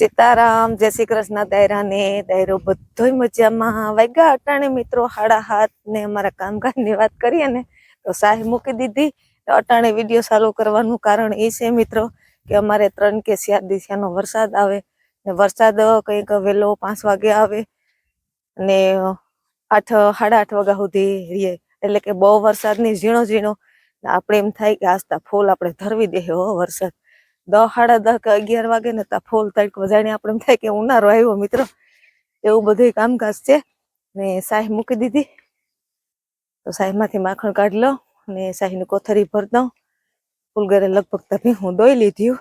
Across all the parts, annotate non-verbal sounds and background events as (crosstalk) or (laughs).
સીતારામ, જય શ્રી કૃષ્ણ દાયરા ને દાયરો બધોય મજામાં. વાગ્યા અટાણે મિત્રો હાડા હાથ ને અમારા કામકાજની વાત કરીએ ને, તો સાહેબ મૂકી દીધી. તો અટાણે વીડિયો ચાલુ કરવાનું કારણ એ છે મિત્રો કે અમારે ત્રણ કે ચાર દિશાનો વરસાદ આવે ને વરસાદ કંઈક વહેલો પાંચ વાગે આવે ને આઠ, સાડા આઠ વાગ્યા સુધી રહીએ. એટલે કે બહુ વરસાદની ઝીણો ઝીણો આપણે એમ થાય કે આસ્તા ફૂલ આપણે ધરવી દે હો વરસાદ. દસ સાડા દહ કે અગિયાર વાગે ને ત્યાં ફોલ તડકો જાણે આપણે એમ થાય કે ઉનાળો આવ્યો મિત્રો. એવું બધું કામકાજ છે. ને સાહી મૂકી દીધી. તો સાહીમાંથી માખણ કાઢી લો ને સાહીની કોથરી ભર દઉં. ફૂલગરે લગભગ તભી હું દોઈ લીધી.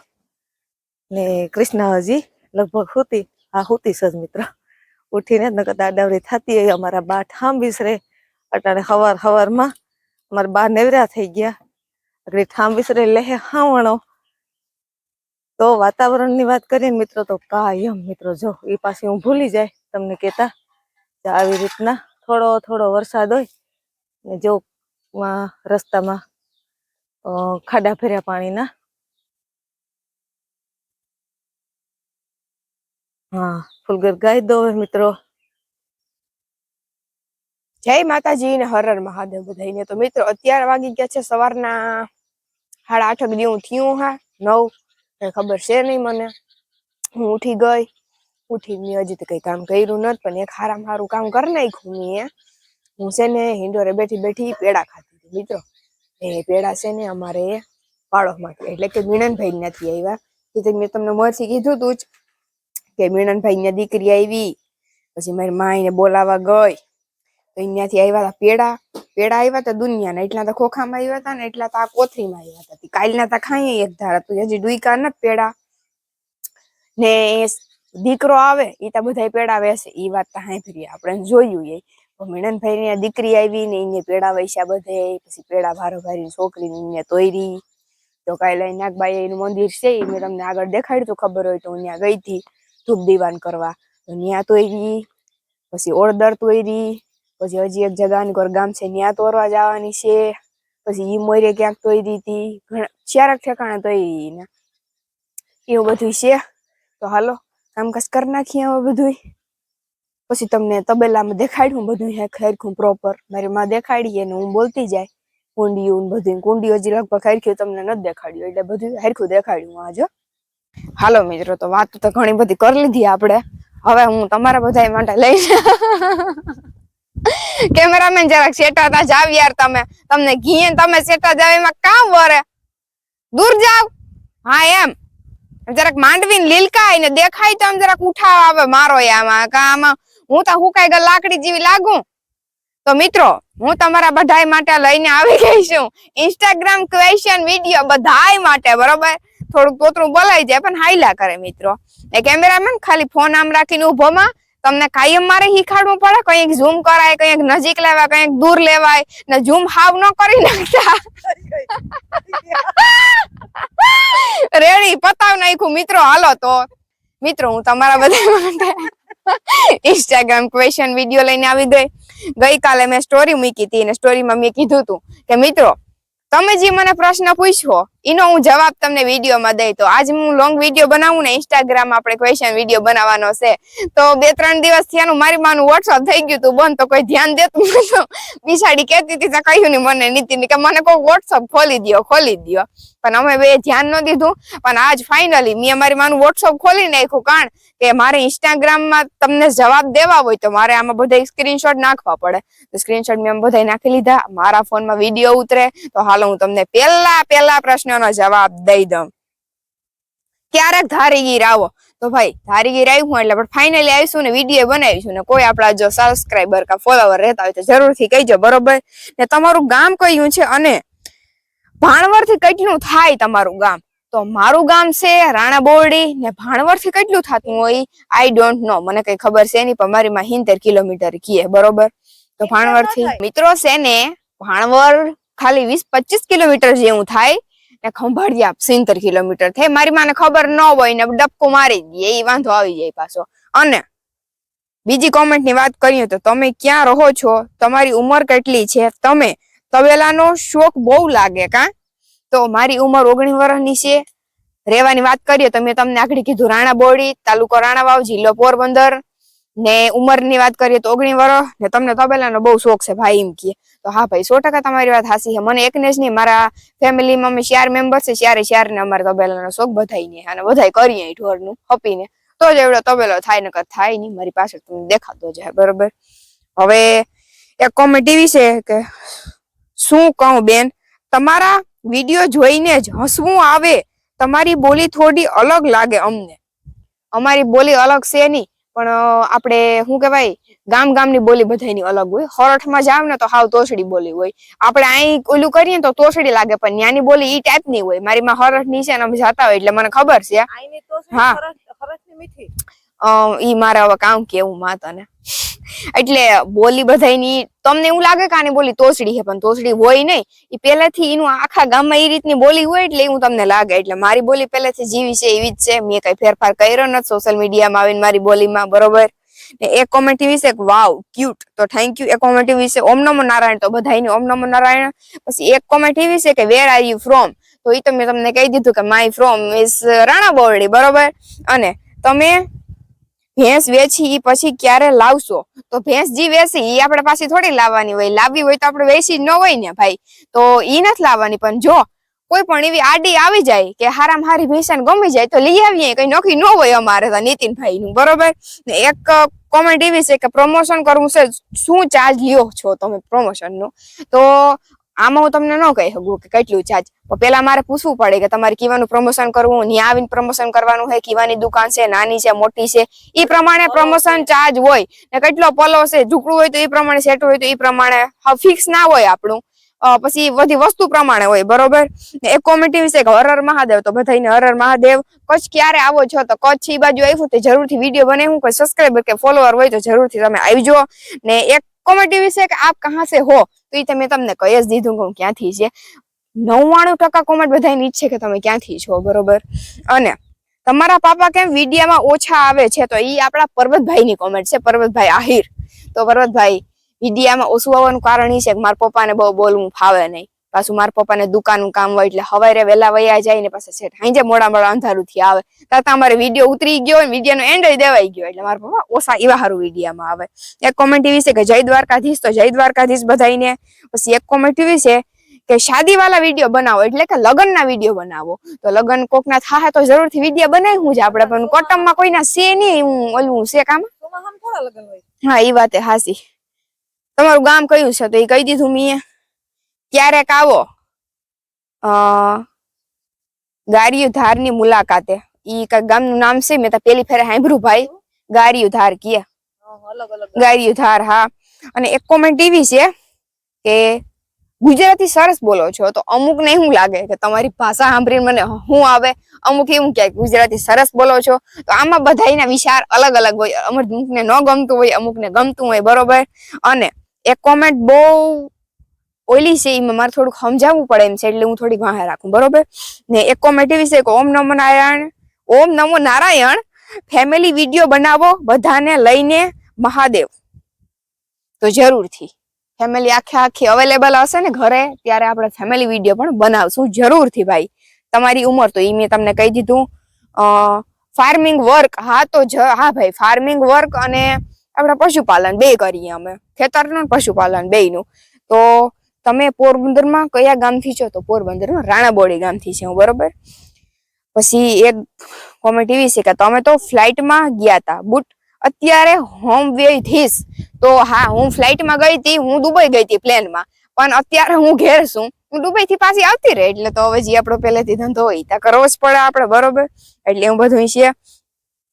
ને કૃષ્ણ હજી લગભગ હોતી, હા હોતી સજ મિત્ર. ઉઠીને નકર દાડાવડી થતી હોય, અમારા બા ઠામ વિસરે અટાણે હવાર હવારમાં અમારા બા નેવરા થઈ ગયા. આગળ ઠામ વિસરે લેહે હાવણો. તો વાતાવરણની વાત કરીએ મિત્રો, તો કાયમ મિત્રો, જો એ પાસે હું ભૂલી જાય તમને કહેતા આવી રીતના થોડો થોડો વરસાદ હોય ને જો રસ્તામાં ખાડા ફેર્યા પાણીના. હા, ફૂલગર ગાઈ દો મિત્રો. જય માતાજી ને હર હર મહાદેવ બધા તો મિત્રો, અત્યારે વાગી ગયા છે સવારના સાડા આઠ જેવું થયું, હા, નવ કઈ ખબર છે નહીં મને. હું ઉઠી ગઈ. ઉઠી મેં હજી તો કઈ કામ કર્યું નથી પણ એક હારામ હારું કામ કરી નાખ્યું મેં હું છે ને હિંડોરે બેઠી બેઠી પેડા ખાતી હતી, મિત્રો. એ પેડા છે ને અમારે પાડોશમાંથી એટલે કે મીણનભાઈ નથી આવ્યા એ તો મેં તમને મોરથી કીધું તું જ કે મીણનભાઈ ની દીકરી આવી પછી મારી માઈને બોલાવા ગઈ. તો અહીંયાથી આવ્યા હતા પેડા. પેડા આવ્યા હતા દુનિયાના. એટલા તો ખોખામાં આવ્યા હતા ને એટલા તો આ કોથળીમાં આવ્યા હતા કાલના તો ખાઈએ એક ધારા. તું હજી ડુઈકા નથી પેડા. ને દીકરો આવે એ તો બધા પેડા વેસે. એ વાત તો સાંભળી આપણે જોયું એ. મીણનભાઈ ની દીકરી આવી ને એને પેડા વૈસ્યા બધે. પછી પેડા ભારો ભારી છોકરીને ને તોયરી. તો કાલે નાગબાઈ એનું મંદિર છે, એ મેં તમને આગળ દેખાડ્યું ખબર હોય તો હું ત્યાં ગઈ હતી ધૂપ દીવાન કરવા. તો ત્યાં તોયરી, પછી ઓળદર તોયરી પછી હજી એક જગાની કોર ગામ છે, ત્યાં તોરવા જવાની છે. પછી ઈ મોરે ક્યાંક તોયરી હતી ઘણા, ચારક ઠેકાણે તોઈ ને. એવું બધું છે. તો હાલો કામકાજ કરી નાખીએ હવે બધું પછી તમને તબેલામાં દેખાડ્યું બધું હે, ખેરખું પ્રોપર મારી માં દેખાડીએ ને હું બોલતી જાય. કુંડીયું બધું કુંડી હજી લગભગ હરખ્યું તમને નથી દેખાડ્યું, એટલે બધું હરખું દેખાડ્યું આજ. હાલો મિત્રો, તો વાત તો ઘણી બધી કરી લીધી આપણે. હવે હું તમારા બધા માટે લઈને કેમેરામેન જરાક સેટાતા જાવ યાર તમે. તમને ઘીએ તમે સેટા જાવ, એમાં કામ વરે. દૂર જાવ. હા, એમ. જરાક માંડવીને લીલકાય ને દેખાય તો આમ જરાક ઉઠાવ આવે મારો આમાં. આમાં હું તો હુકાઈ ગઈ લાકડી જેવી લાગુ? તો મિત્રો, હું તમારા બધાય માટે લઈને આવી ગઈ છું. ઇન્સ્ટાગ્રામ ક્વેશ્ચન વીડિયો બધાય માટે, બરોબર? થોડુંક પોતરું બોલાઈ જાય, પણ હાઈલા કરે મિત્રો. એ કેમેરામેન ખાલી ફોન આમ રાખીને ઉભોમાં તમને કાયમ મારે શીખાડવું પડે? કંઈક ઝૂમ કરાય, કંઈક નજીક લેવાય, કંઈક દૂર લેવાય. ને ઝૂમ હાવ ન કરી નાખતા. રેડી, પતાવ નાખ્યું. મિત્રો, હાલો તો. મિત્રો, હું તમારા બધા ઇન્સ્ટાગ્રામ ક્વેશ્ચન વીડિયો લઈને આવી ગઈ. ગઈકાલે મેં સ્ટોરી મૂકી હતી અને સ્ટોરીમાં મેં કીધું હતું કે, મિત્રો, તમે જે મને પ્રશ્ન પૂછ્યો એનો હું જવાબ તમને વિડીયોમાં દઈ. તો આજ હું લોંગ વીડિયો બનાવું ને ઇન્સ્ટાગ્રામ આપણે ક્વેશ્ચન વીડિયો બનાવવાનો છે. તો બે ત્રણ દિવસ થયાનું મારી માનું વોટ્સઅપ થઈ ગયું હતું બંધ, તો કોઈ ધ્યાન દેતું (laughs) નતું બિસાડી કહેતી હતી તો કહ્યું નહીં, મને નીતિન કે મને કોઈ વોટ્સઅપ ખોલી દો ખોલી દો પણ અમે બે ધ્યાન ન દીધું. પણ આજ ફાઇનલી મેં મારી માનું વોટ્સઅપ ખોલી નાખ્યું. કારણ કે મારે ઇન્સ્ટાગ્રામમાં તમને જવાબ દેવા હોય તો મારે આમાં બધા સ્ક્રીનશોટ નાખવા પડે. તો સ્ક્રીનશોટ મેં બધા નાખી લીધા. મારા ફોનમાં વીડિયો ઉતરે. તો હાલો હું તમને પહેલા પહેલા પ્રશ્નનો જવાબ દઈ દઉં. ક્યારેક ધારીગીર આવો. તો ભાઈ ધારીગીર આવ્યું એટલે પણ ફાઇનલી આવીશું ને વીડિયો બનાવીશું ને કોઈ આપણા જો સબસ્ક્રાઈબર કા ફોલોવર રહેતા હોય તો જરૂરથી કહીજો બરોબર? ને તમારું ગામ કયું છે અને ભાણવરથી કેટલું થાય તમારું ગામ? તો મારું ગામ છે રાણા બોરડી ને ભાણવરથી કેટલું થતું હોય? આઈ ડોન્ટ નો મને કઈ ખબર છે નહીં પણ મારી માં હિંતેર કિલોમીટર કીએ બરોબર? તો ભાણવરથી મિત્રો છે ને ભાણવર ખાલી વીસ પચીસ કિલોમીટર જેવું થાય. ને ખંભાળિયા સિત્તેર કિલોમીટર થાય. મારી માને ખબર ન હોય ને ડબકો મારી દે એ વાંધો આવી જાય પાછો. અને બીજી કોમેન્ટની વાત કરીએ તો તમે ક્યાં રહો છો? તમારી ઉંમર કેટલી છે? તમે તબેલાનો શોખ બહુ લાગે કા? તો મારી ઉંમર ઓગણીસ વર્ષની છે. રહેવાની વાત કરીએ તો મેં તમને આગળ કીધું, રાણા બોડી, તાલુકો રાણાવાવ જિલ્લો પોરબંદર. ને ઉંમરની વાત કરીએ તો ઓગણી વર્ષ ને તમને તબેલાનો બહુ શોખ છે ભાઈ એમ કહે. તો હા ભાઈ, સો ટકા તમારી વાત હાસી છે. મને એકને જ નહીં, મારા ફેમિલીમાં અમે ચાર મેમ્બર છે, ચારે ચાર ને અમારે તબેલાનો શોખ બધાય અને બધાય કરીએ ઢોરનું, હપીને. તો જ એવડો તબેલો થાય, નકર થાય નહીં, મારી પાછળ તમને દેખાતો જાય, બરોબર? હવે એક કોમેન્ટ એવી છે કે, શું કહું બેન? તમારા વીડિયો જોઈને જ હસવું આવે. તમારી બોલી થોડી અલગ લાગે અમને. અમારી બોલી અલગ છે નહીં. પણ આપણે શું કહેવાય ગામ ગામની બોલી બધાયની અલગ હોય. હોરઠમાં જાવ ને તો હાવ તોસડી બોલી હોય. આપણે અહીં ઓલું કરીએ ને તો તોસડી લાગે પણ ન્યાની બોલી ઈ ટાઈપની હોય. મારી માં હોરઠની છે ને અમે જાતા હોય એટલે મને ખબર છે. છે હા. ઈ મારે હવે કામ કેવું માં તને એટલે બોલી બધાની તમને એવું લાગે કે બોલી તોસડી છે, પણ તોસડી હોય નહીં. એ પહેલાથી એનું આખા ગામમાં એ રીતની બોલી હોય એટલે એવું તમને લાગે. એટલે મારી બોલી પહેલેથી જેવી છે, એવી જ છે. મેં કઈ ફેરફાર કર્યો નથી સોશિયલ મીડિયામાં આવીને મારી બોલીમાં, બરોબર? એક કોમેન્ટ એવી વાવ ક્યુટ તો થેન્ક યુ એક કોમેન્ટ છે, ઓમ નમો નારાયણ. તો બધાયની ઓમ નમો નારાયણ. પછી એક કોમેન્ટ એવી છે કે વેર આર યુ ફ્રોમ તો એ તો મેં તમને કહી દીધું કે my from is Rana Bordi બરોબર? અને તમે? ભેંસ વેચી એ પછી ક્યારે લાવશો? તો ભેંસ જી વેચી એ આપણે પાછી થોડી લાવવાની હોય. લાવવી હોય તો આપણે વેચી જ ન હોય ને ભાઈ. તો ઈ નથી લાવવાની. પણ જો કોઈ પણ એવી આડી આવી જાય કે હારામ હારી ભેંસાને ગમી જાય, તો લઈ આવીએ. કઈ નોખી ન હોય અમારે તો નીતિનભાઈ નું બરોબર? ને એક કોમેન્ટ એવી છે કે પ્રમોશન કરવું છે. શું ચાર્જ લ્યો છો તમે પ્રમોશનનું? તો આમાં હું તમને ન કહી શકું કે કેટલું ચાર્જ પણ પેલા મારે પૂછવું પડે કે તમારે કીવાનું પ્રમોશન કરવું ત્યાં આવીને પ્રમોશન કરવાનું હોય કીવાની દુકાન છે નાની છે મોટી છે એ પ્રમાણે પ્રમોશન ચાર્જ હોય. ને કેટલો પલો છે ઝૂકડું હોય તો એ પ્રમાણે સેટ હોય તો એ પ્રમાણે. ફિક્સ ના હોય આપણું. પછી બધી વસ્તુ પ્રમાણે હોય બરોબર? એક કોમેન્ટ વિશે કે હરર મહાદેવ તો બધાને હરર મહાદેવ. કચ્છ ક્યારે આવો છો તો કચ્છ ઈ બાજુ આવ્યું તો જરૂરથી વીડિયો બને હું કોઈ સબસ્ક્રાઈબર કે ફોલોવર હોય તો જરૂરથી તમે આવજો. ને એક કોમેન્ટ વિશે કે આપ કહા સે હો? તો એ તમે તમને કહી જ દીધું કે હું ક્યાંથી છે. નવ્વાણું ટકા કોમેન્ટ બધાની ઈચ્છે કે તમે ક્યાંથી છો, બરોબર? અને તમારા પાપા કેમ વિડીયામાં ઓછા આવે છે? તો એ આપણા પર્વતભાઈની કોમેન્ટ છે, પર્વતભાઈ આહિર. તો પર્વતભાઈ, વિડીયામાં ઓછું આવવાનું કારણ એ છે કે મારા પપ્પાને બહુ બોલવું ફાવે નહીં. પાછું મારા પપ્પાને દુકાનનું કામ હોય એટલે હવારે વહેલા વયા જાય ને પાછા સેટ હાંજે મોડા મોડા અંધારું થી આવે. તાતા અમારે વીડિયો ઉતરી ગયો હોય વીડિયો નો એન્ડ દેવાઈ ગયો એટલે મારા પપ્પા ઓછા એવા સારું વિડીયામાં આવે. એક કોમેન્ટ એવી છે કે જય દ્વારકાધીશ તો જય દ્વારકાધીશ બધાઈને પછી એક કોમેન્ટ એવી છે કે શાદી વાળા વીડિયો બનાવો એટલે કે લગ્ન ના વીડિયો બનાવો. તો લગ્ન કોકના થાય તો જરૂરથી વીડિયો હું જ આપણે પણ કોટમમાં કોઈના છે નહીં હું ઓલું છે કામ? હા એ વાતે હાસી તમારું ગામ કયું છે? તો એ કહી દીધું મેં ક્યારેક આવો. અ ગારિયું ધારની મુલાકાતે. ઈ કઈ ગામનું નામ છે મેં તો પેલી ફેરે સાંભળ્યું ભાઈ. ગારિયું ધાર કીએ. હા, ગારિયું ધાર હા. અને એક કોમેન્ટ એવી છે કે ગુજરાતી સરસ બોલો છો તો અમુક ને શું લાગે કે તમારી ભાષા સાંભળીને મને શું આવે? અમુક એવું કે ગુજરાતી સરસ બોલો છો તો આમાં બધાયના વિચાર અલગ અલગ હોય. અમુકને ન ગમતું હોય અમુકને ગમતું હોય બરોબર? અને એક કોમેન્ટ બહુ ઓઈલી છે, એમાં મારે થોડુંક સમજાવવું પડે એમ છે, એટલે હું થોડીક વાહે રાખું, બરોબર? ને એક કોમેન્ટ એવી છે કે, ઓમ નમો નારાયણ, ઓમ નમો નારાયણ ફેમિલી વીડિયો બનાવો બધાને લઈને મહાદેવ. તો જરૂરથી ફેમિલી આખે આખી અવેલેબલ હશે ને ઘરે, ત્યારે આપણે ફેમિલી વીડિયો પણ બનાવશું, જરૂરથી ભાઈ. તમારી ઉંમર તો એ મેં તમને કહી દીધું. ફાર્મિંગ વર્ક હા તો હા ભાઈ ફાર્મિંગ વર્ક અને આપણે પશુપાલન, બે કરીએ અમે. ખેતરનું પશુપાલન, બેયનું. તો તમે પોરબંદરમાં કયા ગામથી છો? તો પોરબંદરમાં રાણાબોડી ગામથી છે હું, બરોબર? પછી એક કોમેન્ટ એવી છે કે તમે તો ફ્લાઇટમાં ગયા હતા બુટ અત્યારે હોમ વે થીસ તો હા, હું ફ્લાઇટમાં ગઈ હતી હું દુબઈ ગઈ હતી પ્લેનમાં. પણ અત્યારે હું ઘેર છું. હું દુબઈ થી પાછી આવતી રહે, એટલે તો હવે જે આપણો પહેલેથી ધંધો હોય ત્યાં કરવો જ પડે આપણે, બરોબર? એટલે હું બધું છે.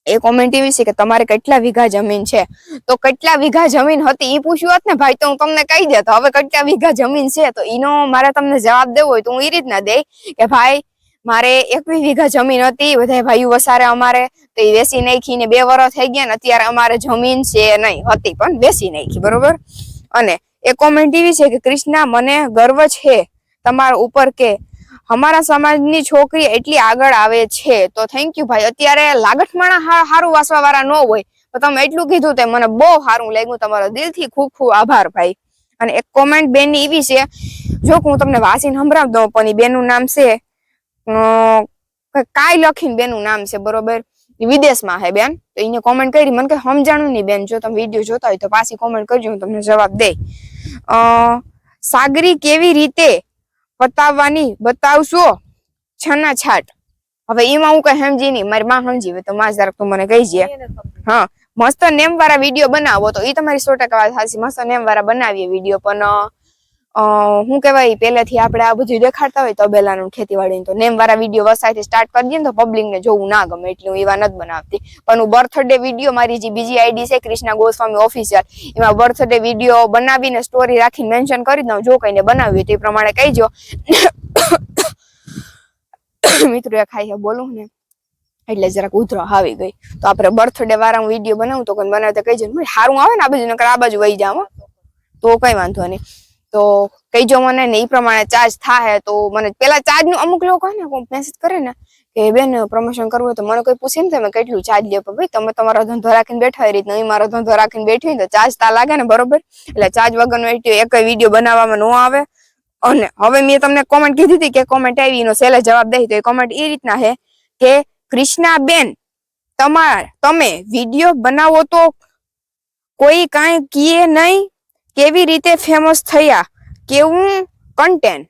એ કોમેન્ટ એવી છે કે તમારે કેટલા વીઘા જમીન છે? તો કેટલા વીઘા જમીન હતી? એ પૂછ્યું હોત ને, ભાઈ, તો હું તમને કહી દેતો હવે કેટલા વીઘા જમીન છે? તો એનો મારે તમને જવાબ દેવો હોય તો હું એ રીતના દે કે, ભાઈ, મારે એકવીસ વીઘા જમીન હતી બધા ભાઈઓ વસારે અમારે. તો એ વેસી નાખી ને બે વર્ષ થઈ ગયા ને, અત્યારે અમારે જમીન છે નહીં, હતી, પણ બેસી નાખી, બરોબર? અને એ કોમેન્ટ એવી છે કે, કૃષ્ણા, મને ગર્વ છે તમારા ઉપર કે અમારા સમાજની છોકરી એટલી આગળ આવે છે. તો થેન્ક યુ ભાઈ. અત્યારે લાગઠમાણા સારું વાસવા વાળા ન હોય, તો તમે એટલું કીધું તે મને બહુ સારું લાગ્યું. તમારો દિલથી ખૂબ ખૂબ આભાર ભાઈ. અને એક કોમેન્ટ બેનની એવી છે, જો હું તમને વાસીને સંભળાવી દઉં, પણ એ બેનનું નામ છે કાય લખીને બેનનું નામ છે, બરોબર? વિદેશમાં હે બેન. તો એને કોમેન્ટ કરી, મને કે સમજાણું નહીં બેન. જો તમે વીડિયો જોતા હોય તો પાછી કોમેન્ટ કરજો, હું તમને જવાબ દે અ, સાગરી કેવી રીતે બતાવવાની બતાવશો? છના છાટ. હવે એમાં હું કઈ સમજી નહીં. મારી માં સમજી તો માં જરાક તું મને કહી જે હા. મસ્ત નેમ વાળા વીડિયો બનાવો તો એ તમારી સો ટકા વાત સાચી. મસ્ત નેમ વાળા બનાવીએ વીડિયો પણ. શું કહેવાય, પહેલેથી આપણે આ બધું દેખાડતા હોય તબેલાનું ખેતીવાડીનું તો નેમ વાળા વીડિયો વસાયથી સ્ટાર્ટ કરી દઈએ ને તો પબ્લિકને જોવું ના ગમે, એટલે હું એવા નથી બનાવતી. પણ હું બર્થડે વીડિયો મારી જે બીજી આઈડી છે, કૃષ્ણા ગોસ્વામી ઓફિશિયલ એમાં બર્થડે વીડિયો બનાવીને સ્ટોરી રાખીને મેન્શન કરી દઉં, જો કઈને બનાવ્યું તે પ્રમાણે કહીજો મિત્રો, એ ખાઈ બોલું ને. એટલે જરાક ઉધરો આવી ગઈ. તો આપણે બર્થડે વાળા હું વીડિયો બનાવું તો કોઈ બનાવતા કહીજો ને. સારું આવે ને આ બાજુ, નકર આ બાજુ વહી જાવ તો કઈ વાંધો નહીં. તો કહીજો મને ને એ પ્રમાણે ચાર્જ થાય તો મને પેલા ચાર્જનું અમુક લોકો ને મેસેજ કરે ને કે, બેન પ્રમોશન કરવું તો મને કોઈ પૂછે ને તમે કેટલું ચાર્જ લ્યો? ભાઈ, તમે તમારો ધંધો રાખીને બેઠા એ રીતના હું મારો ધંધો રાખીને બેઠી હોય તો ચાર્જ તા લાગે ને, બરોબર? એટલે ચાર્જ વગરનો એક વીડિયો બનાવવામાં ન આવે. અને હવે મેં તમને કોમેન્ટ કીધી હતી કે કોમેન્ટ આવી, એનો સેલે જવાબ દઈ તો એ કોમેન્ટ એ રીતના છે કે કૃષ્ણા બેન તમાર, તમે વીડિયો બનાવો તો કોઈ કાંઈ કીએ નહીં કેવી રીતે ફેમસ થયા કેવું કન્ટેન્ટ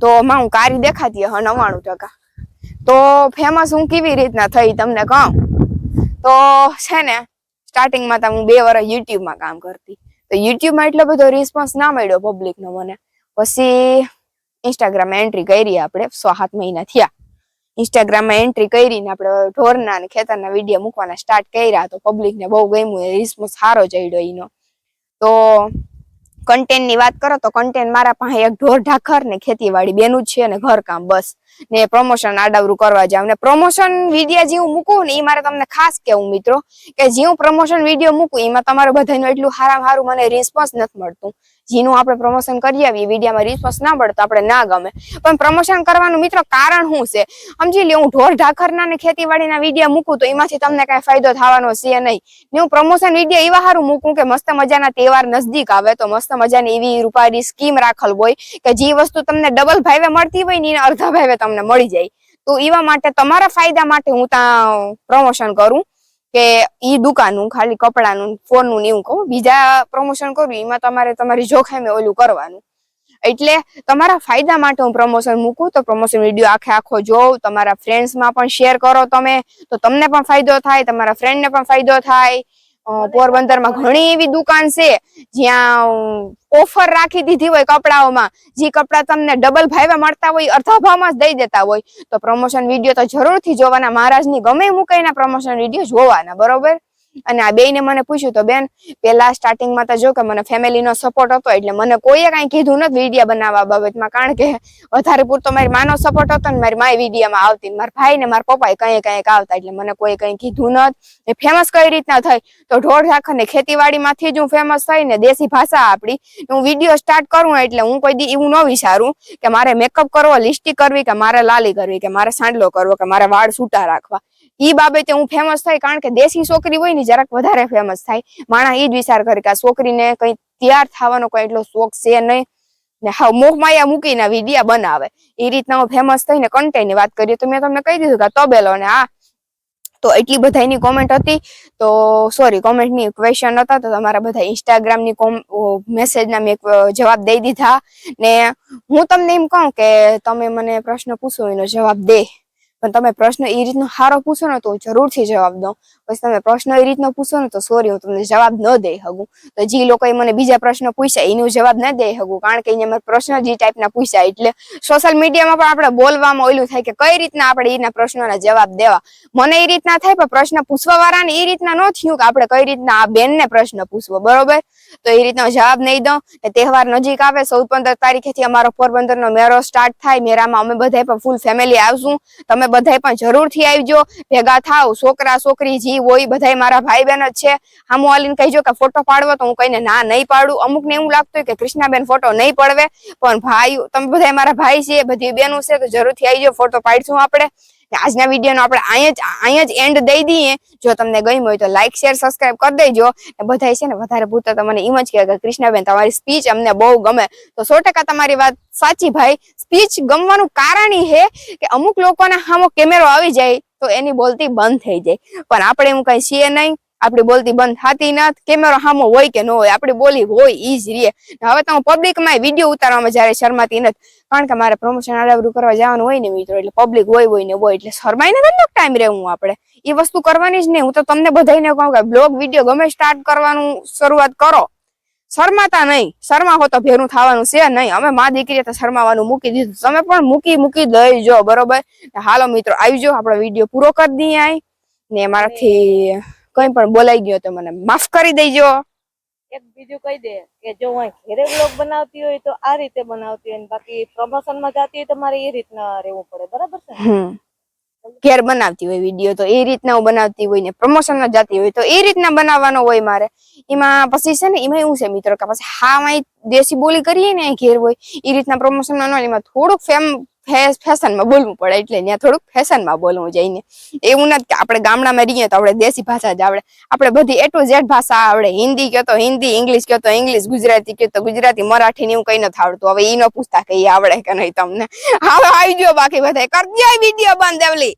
તો માં હું કારી દેખાતી હ નવ્વાણું ટકા. તો ફેમસ હું કેવી રીતના થઈ તમને કહું? તો છે ને સ્ટાર્ટિંગમાં તો હું બે વર્ષ યુટ્યુબમાં કામ કરતી. તો યુટ્યુબમાં એટલો બધો રિસ્પોન્સ ના મળ્યો પબ્લિકનો મને. પછી ઇન્સ્ટાગ્રામમાં એન્ટ્રી કરી આપણે, સો સાત મહિના થયા. ઇન્સ્ટાગ્રામમાં એન્ટ્રી કરીને આપણે ઢોરના અને ખેતરના વીડિયો મૂકવાના સ્ટાર્ટ કર્યા તો પબ્લિકને બહુ ગમ્યું રિસ્પોન્સ સારો ચડ્યો એનો. તો કન્ટેન્ટની વાત કરો તો કન્ટેન્ટ મારા પાસે એક ઢોર ઢાખર ને ખેતીવાડી બેનું છે અને ઘરકામ, બસ. ને પ્રમોશન આડાવરું કરવા જાવ ને પ્રમોશન વિડીયા જે હું મૂકું ને એ મારે તમને ખાસ કેવું મિત્રો, કે જે હું પ્રમોશન વીડિયો મૂકું, એમાં તમારે બધાનું એટલું સારામાં સારું મને રિસ્પોન્સ નથી મળતું. જેનું આપણે પ્રમોશન કરી આવીએ, વિડીયામાં રિસ્પોન્સ ના મળતો આપણે ના ગમે. પણ પ્રમોશન કરવાનું મિત્રો કારણ શું છે? સમજી લે હું ઢોર ઢાખરના ને ખેતીવાડીના વિડીયા મૂકું તો એમાંથી તમને કઈ ફાયદો થવાનો છે નહીં. ને હું પ્રમોશન વિડીયા એવા સારું મૂકું કે મસ્ત મજાના તહેવાર નજદીક આવે તો મસ્ત મજાની એવી રૂપારી સ્કીમ રાખેલ હોય કે જે વસ્તુ તમને ડબલ ભાવે મળતી હોય ને અડધા ભાવે તમને મળી જાય. તો એવા માટે તમારા ફાયદા માટે હું ત્યાં પ્રમોશન કરું કે ઈ દુકાનનું, ખાલી કપડાનું, ફોનનું ને એવું કહું. બીજા પ્રમોશન કરું એમાં તમારે તમારી જોખમે ઓલું કરવાનું. એટલે તમારા ફાયદા માટે હું પ્રમોશન મૂકું, તો પ્રમોશન વીડિયો આખે આખો જોઉં, તમારા ફ્રેન્ડ્સમાં પણ શેર કરો તમે, તો તમને પણ ફાયદો થાય, તમારા ફ્રેન્ડને પણ ફાયદો થાય. પોરબંદરમાં ઘણી એવી દુકાન છે, જ્યાં ઓફર રાખી દીધી હોય કપડાઓમાં. જે કપડા તમને ડબલ ભાવે મળતા હોય અડધા ભાવમાં જ દઈ દેતા હોય. તો પ્રમોશન વીડિયો તો જરૂરથી જોવાના. મહારાજની ગમે મૂકાઈના પ્રમોશન વીડિયો જોવાના, બરોબર? અને આ બેયને મને પૂછ્યું તો, બેન, પેલા સ્ટાર્ટિંગમાં તો જો કે મને ફેમિલીનો સપોર્ટ હતો, એટલે મને કોઈએ કાંઈ કીધું નથી વીડિયો બનાવવા બાબતમાં. કારણ કે વધારે પૂરતો મારી માનો સપોર્ટ હતો ને મારી માય વિડીયોમાં આવતી મારા ભાઈ ને મારા પપ્પાએ કંઈ કંઈક આવતા, એટલે મને કોઈ કંઈ કીધું નથી. ફેમસ કઈ રીતના થઈ? તો ઢોર ઢાખર ને ખેતીવાડીમાંથી જ હું ફેમસ થઈ ને દેશી ભાષા આપડી. હું વીડિયો સ્ટાર્ટ કરું એટલે હું કોઈ દી એવું ન વિચારું કે મારે મેકઅપ કરવો લિસ્ટી કરવી કે મારે લાલી કરવી કે મારે સાંડલો કરવો કે મારે વાળ છૂટા રાખવા. ઈ બાબતે હું ફેમસ થઈ કારણ કે દેશી છોકરી હોય ને જરાક વધારે ફેમસ થાય. માણા ઈ જ વિચાર કરે કે આ છોકરીને કઈ તૈયાર થવાનો કોઈ એટલો શોખ છે નહીં. ને હા મોહમાયા મૂકીને વિડીયા બનાવે. એ રીતના હું ફેમસ થઈને કન્ટેન્ટની વાત કરીએ તો મેં તમને કહી દીધું કે તબેલો ને આ તો એટલી બધા એની કોમેન્ટ હતી. તો સોરી કોમેન્ટની ક્વેશ્ચન હતા તો તમારા બધા ઇન્સ્ટાગ્રામની મેસેજ ના મેં જવાબ દઈ દીધા. ને હું તમને એમ કહું કે તમે મને પ્રશ્ન પૂછો એનો જવાબ દે. પણ તમે પ્રશ્ન એ રીતનો સારો પૂછો ને તો હું જરૂરથી જવાબ દઉં. પછી તમે પ્રશ્ન એ રીતનો પૂછો ને તો સોરી હું તમને જવાબ ન દઈ શકું. તો જે લોકોએ મને બીજા પ્રશ્ન પૂછ્યા, એનું જવાબ ન દઈ શકું, કારણ કે એને મારા પ્રશ્ન જે ટાઈપના પૂછ્યા, એટલે સોશિયલ મીડિયામાં પણ આપણે બોલવામાં ઓલું થાય કે કઈ રીતના આપણે એના પ્રશ્નોના જવાબ દેવા. મને એ રીતના થાય, પણ પ્રશ્ન પૂછવા વાળાને એ રીતના ન થયું કે આપણે કઈ રીતના આ બેનને પ્રશ્ન પૂછવો, બરોબર? તો એ રીતનો જવાબ નહીં દઉં. ને તહેવાર નજીક આવે, ચૌદ પંદર તારીખેથી અમારો પોરબંદરનો મેળો સ્ટાર્ટ થાય. મેળામાં અમે બધાય પણ ફૂલ ફેમિલી આવશું. તમે બધાય પણ જરૂરથી આવજો. ભેગા થાવ. છોકરા, છોકરી, જી, હોય બધા મારા ભાઈ બહેન જ છે. હામું આલીને કહીજો કે ફોટો પાડવો તો હું કહીને ના નહીં પાડું. અમુક ને એવું લાગતું કે કૃષ્ણાબેન ફોટો નહીં પડવે. પણ ભાઈ, તમે બધા મારા ભાઈ છે બધી બેનું છે, તો જરૂરથી આવજો. ફોટો પાડશું આપણે. આજના વિડીયોનો આપણે અહીંયા જ અહીંયા જ એન્ડ દઈ દઈએ. જો તમને ગમ્યું હોય તો લાઈક શેર સબસ્ક્રાઇબ કરી દેજો. બધાય છે ને વધારે પૂરતા તમને એમ જ કે કૃષ્ણાબેન, તમારી સ્પીચ અમને બહુ ગમે. તો સો તમારી વાત સાચી ભાઈ. સ્પીચ ગમવાનું કારણ ઈ છે કે અમુક લોકોના સામો કેમેરો આવી જાય તો એની બોલતી બંધ થઈ જાય. પણ આપણે એવું કઈ છીએ નહીં. આપણી બોલતી બંધ થતી નથી કેમેરો સામો હોય કે ન હોય, આપણી બોલી હોય ઈ જ રીએ. હવે તો હું પબ્લિકમાં વીડિયો ઉતારવામાં જયારે શરમાતી નથી. કારણ કે મારે પ્રમોશન આડાવડું કરવા જવાનું હોય ને મિત્રો, એટલે પબ્લિક હોય હોય ને હોય, એટલે શરમાઈને કેટલો ટાઈમ રહેવું આપણે. એ વસ્તુ કરવાની જ નહીં. હું તો તમને બધાને કહું કે બ્લોગ વીડિયો ગમે સ્ટાર્ટ કરવાનું શરૂઆત કરો. શરમાતા નહીં. શરમા હો તો ભેરું થવાનું છે નહીં. અમે મા દીકરીએ તો શરમાવાનું મૂકી દીધું. તમે પણ મૂકી મૂકી દઈજો બરોબર? હાલો મિત્રો, આવી જાઓ. આપણો વીડિયો પૂરો કરી દઈએ ને મારાથી કઈ પણ બોલાઈ ગયો તો મને માફ કરી દેજો. એક બીજું કહી દે કે જો હું ઘેરે બ્લોગ બનાવતી હોય તો આ રીતે બનાવતી હોય બાકી પ્રમોશનમાં જતી હોય તો મારે એ રીતના રહેવું પડે બરાબર છે ઘેર બનાવતી હોય વીડિયો તો એ રીતના હું બનાવતી હોય ને પ્રમોશનમાં જતી હોય તો એ રીતના બનાવવાનો હોય મારે. એમાં પછી છે ને એમાં એવું છે મિત્રો કે પછી હા માં દેશી બોલી કરીએ ને ઘેર હોય એ રીતના પ્રમોશનમાં ન હોય, એમાં થોડુંક ફેમ ફેશનમાં બોલવું પડે એટલે ત્યાં થોડુંક ફેશનમાં બોલવું જઈને એવું નથી કે આપણે ગામડામાં રહીએ તો આપણે દેશી ભાષા જ આવડે. આપણે બધી એ ટુ ઝેડ ભાષા આવડે. હિન્દી કહો તો હિન્દી, ઇંગ્લિશ કહો તો ઇંગ્લિશ, ગુજરાતી કહો તો ગુજરાતી, મરાઠી ને એવું કઈ નથી આવડતું. હવે ઈ ન પૂછતા કે આવડે કે નહીં તમને. હવે આવી ગયો બાકી બધા કરજો વીડિયો બંધ દેવલી